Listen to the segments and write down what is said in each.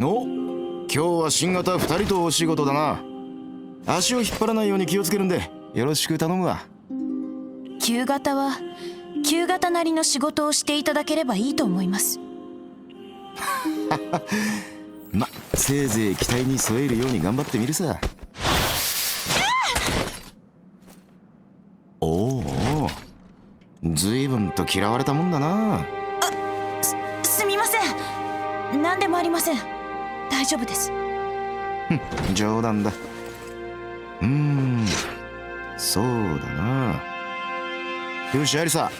お今日は新型2人とお仕事だな。足を引っ張らないように気をつけるんでよろしく頼むわ。旧型は旧型なりの仕事をしていただければいいと思います。ませいぜい期待に添えるように頑張ってみるさ。おお随分と嫌われたもんだな。すみません。何でもありません大丈夫です。冗談だ。うーんそうだな。よしアリサ。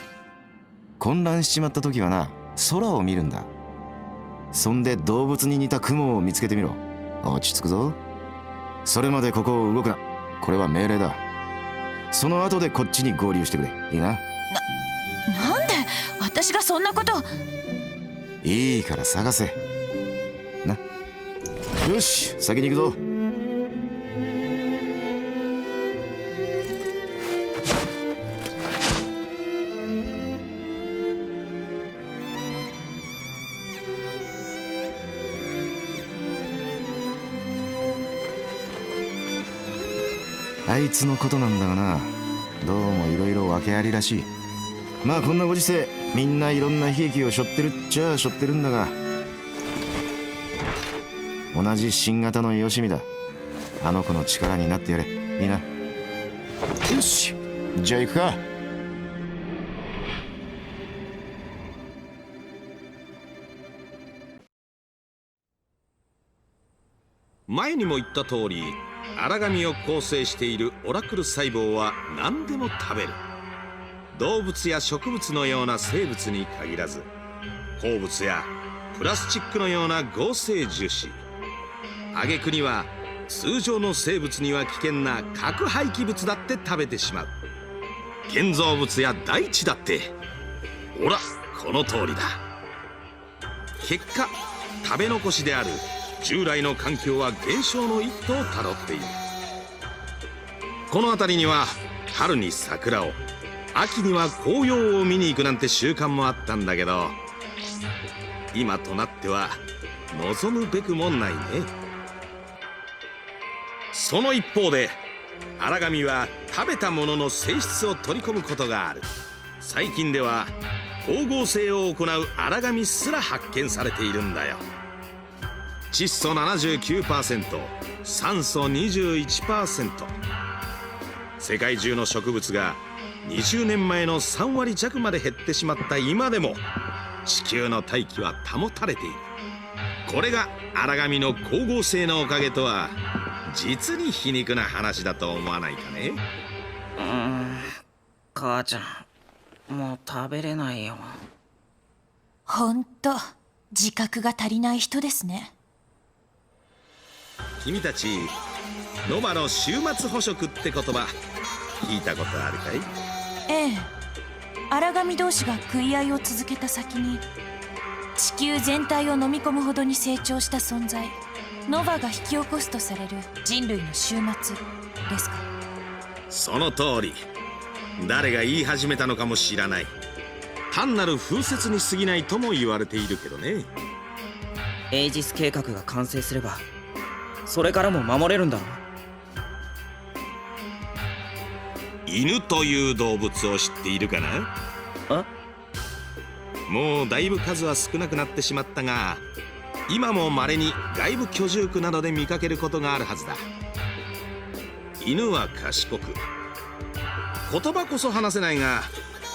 混乱しちまった時はな空を見るんだ。そんで動物に似た雲を見つけてみろ。落ち着くぞ。それまでここを動くな。これは命令だ。その後でこっちに合流してくれ。いいな。なんで？私がそんなこと。いいから探せ。なよし先に行くぞ。あいつのことなんだがな。どうもいろいろ訳ありらしい。まあこんなご時世みんないろんな悲劇を背負ってるっちゃ背負ってるんだが。同じ新型のよしみだ。あの子の力になってやれ。いいな。よし。じゃあ行くか。前にも言った通り荒紙を構成しているオラクル細胞は何でも食べる。動物や植物のような生物に限らず鉱物やプラスチックのような合成樹脂挙句には通常の生物には危険な核廃棄物だって食べてしまう。建造物や大地だって。ほらこの通りだ。結果食べ残しである従来の環境は減少の一途をたどっている。この辺りには春に桜を秋には紅葉を見に行くなんて習慣もあったんだけど今となっては望むべくもないね。その一方で荒紙は食べたものの性質を取り込むことがある。最近では光合成を行う荒紙すら発見されているんだよ。窒素79%酸素21%世界中の植物が20年前の3割弱まで減ってしまった今でも地球の大気は保たれている。これが荒紙の光合成のおかげとは実に皮肉な話だと思わないかね？うん母ちゃんもう食べれないよ。ほんと自覚が足りない人ですね。君たちノマの週末捕食って言葉聞いたことあるかい？ええ。荒神同士が食い合いを続けた先に地球全体を飲み込むほどに成長した存在ノバが引き起こすとされる人類の終末ですか？その通り。誰が言い始めたのかも知らない。単なる風説に過ぎないとも言われているけどね。エイジス計画が完成すればそれからも守れるんだろ犬という動物を知っているかな？あ？もうだいぶ数は少なくなってしまったが今も稀に外部居住区などで見かけることがあるはずだ。犬は賢く言葉こそ話せないが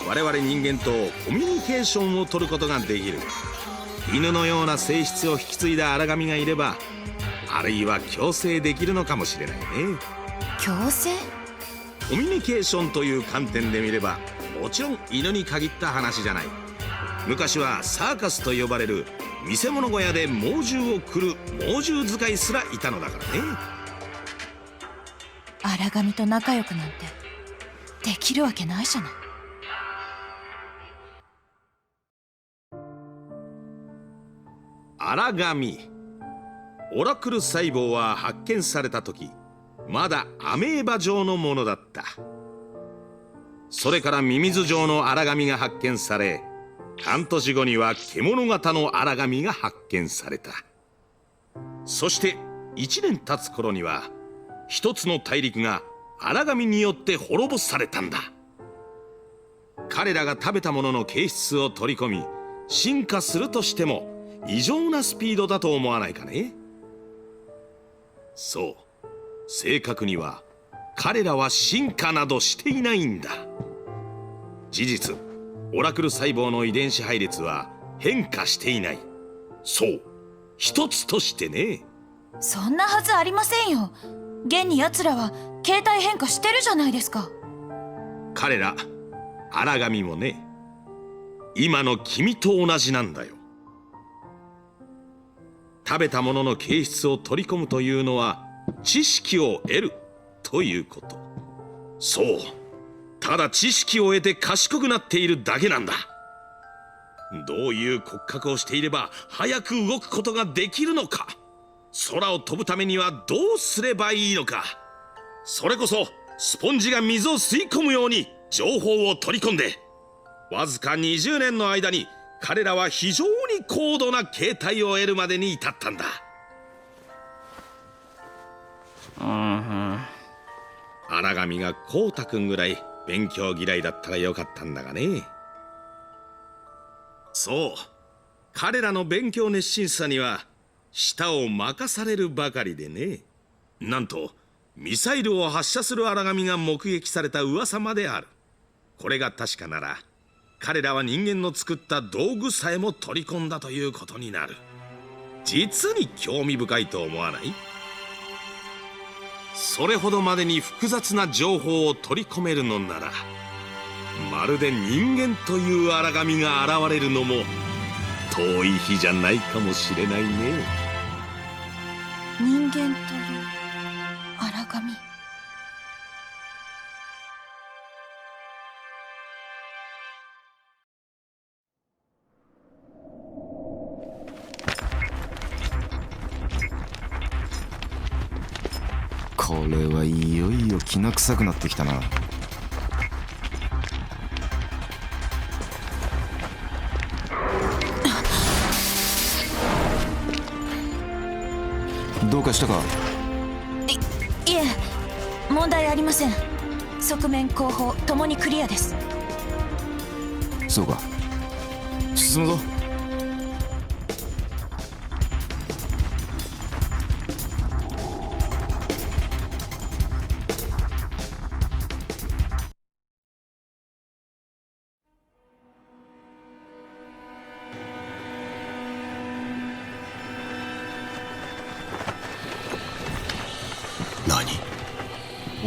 我々人間とコミュニケーションを取ることができる。犬のような性質を引き継いだ荒神がいればあるいは共生できるのかもしれないね。共生コミュニケーションという観点で見ればもちろん犬に限った話じゃない。昔はサーカスと呼ばれる見せ物小屋で猛獣を食る猛獣使いすらいたのだからね。荒神と仲良くなんてできるわけないじゃない。荒神。オラクル細胞は発見された時まだアメーバ状のものだった。それからミミズ状の荒紙が発見され半年後には獣型の荒紙が発見された。そして1年経つ頃には一つの大陸が荒神によって滅ぼされたんだ。彼らが食べたものの形質を取り込み進化するとしても異常なスピードだと思わないかね。そう。正確には彼らは進化などしていないんだ。事実。オラクル細胞の遺伝子配列は変化していない。そう。一つとしてね。そんなはずありませんよ。現に奴らは形態変化してるじゃないですか。彼ら荒神もね。今の君と同じなんだよ。食べたものの形質を取り込むというのは知識を得るということ。そうただ知識を得て賢くなっているだけなんだ。どういう骨格をしていれば早く動くことができるのか。空を飛ぶためにはどうすればいいのか。それこそスポンジが水を吸い込むように情報を取り込んでわずか20年の間に彼らは非常に高度な形態を得るまでに至ったんだ。うん荒神がこうたくんぐらい勉強嫌いだったらよかったんだがね。そう。彼らの勉強熱心さには舌を任されるばかりでね。なんとミサイルを発射する荒神が目撃された噂まである。これが確かなら彼らは人間の作った道具さえも取り込んだということになる。実に興味深いと思わない？それほどまでに複雑な情報を取り込めるのならまるで人間という荒神が現れるのも遠い日じゃないかもしれないね。人間という荒神。きな臭くなってきたな。どうかしたか？いえ問題ありません。側面後方ともにクリアです。そうか。進むぞ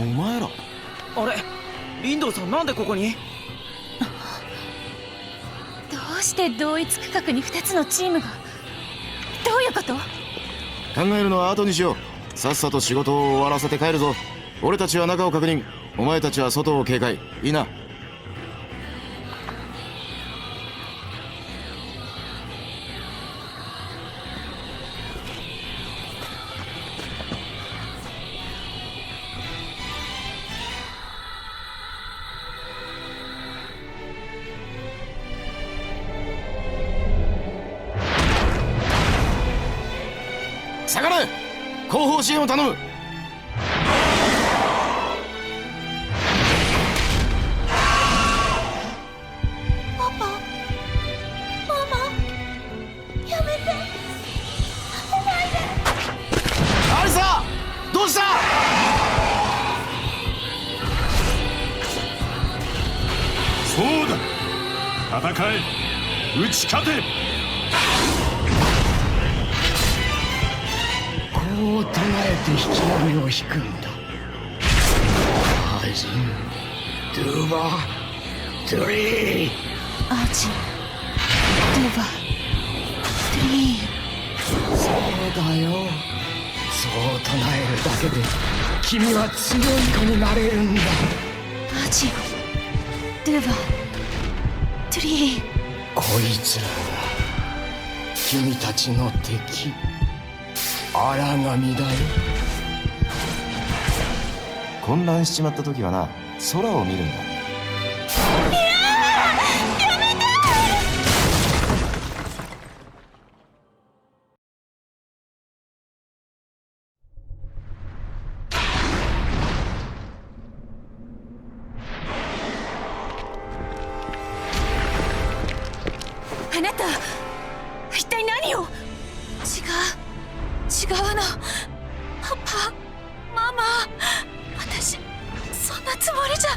お前ら。あれ？リンドウさんなんでここに？どうして同一区画に2つのチームが？どういうこと？考えるのは後にしよう。さっさと仕事を終わらせて帰るぞ。俺たちは中を確認。お前たちは外を警戒。いいな下がれ。後方支援を頼む。パパ。ママ。やめて。アリサどうした？そうだ。戦え。打ち勝て唱えて引き波を引くんだ。アジンドゥバトゥリーアーチドゥバ。トリーそうだよそう唱えるだけで君は強い子になれるんだ。アーチドゥバトリー。こいつらが君たちの敵荒神だよ。混乱しちまった時はな空を見るんだ。あなた違うの。パパママ私そんなつもりじゃ。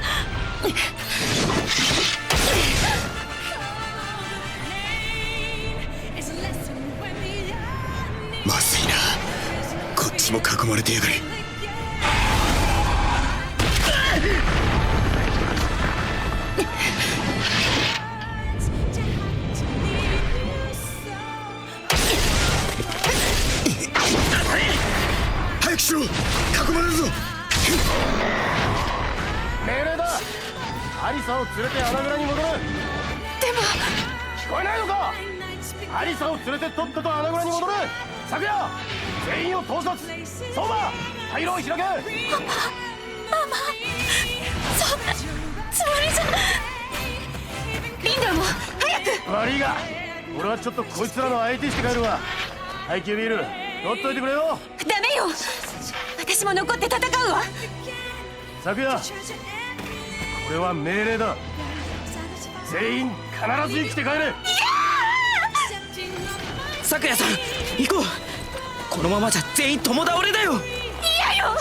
まずいな。こっちも囲まれてやがる。しろ囲まれるぞ。命令だアリサを連れて穴蔵に戻る。でも。聞こえないのか？アリサを連れてとっとと穴蔵に戻る。昨夜全員を統率相馬退路を開けそんなつもりじゃ。リンダーも早く。悪いが俺はちょっとこいつらの相手して帰るわ。配給ビール取っといてくれよ。ダメよ私も残って戦うわ。昨夜これは命令だ。全員必ず生きて帰れ。咲夜さん行こう。このままじゃ全員共倒れだよ。嫌よ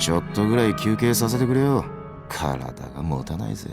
ちょっとぐらい休憩させてくれよ。体が持たないぜ。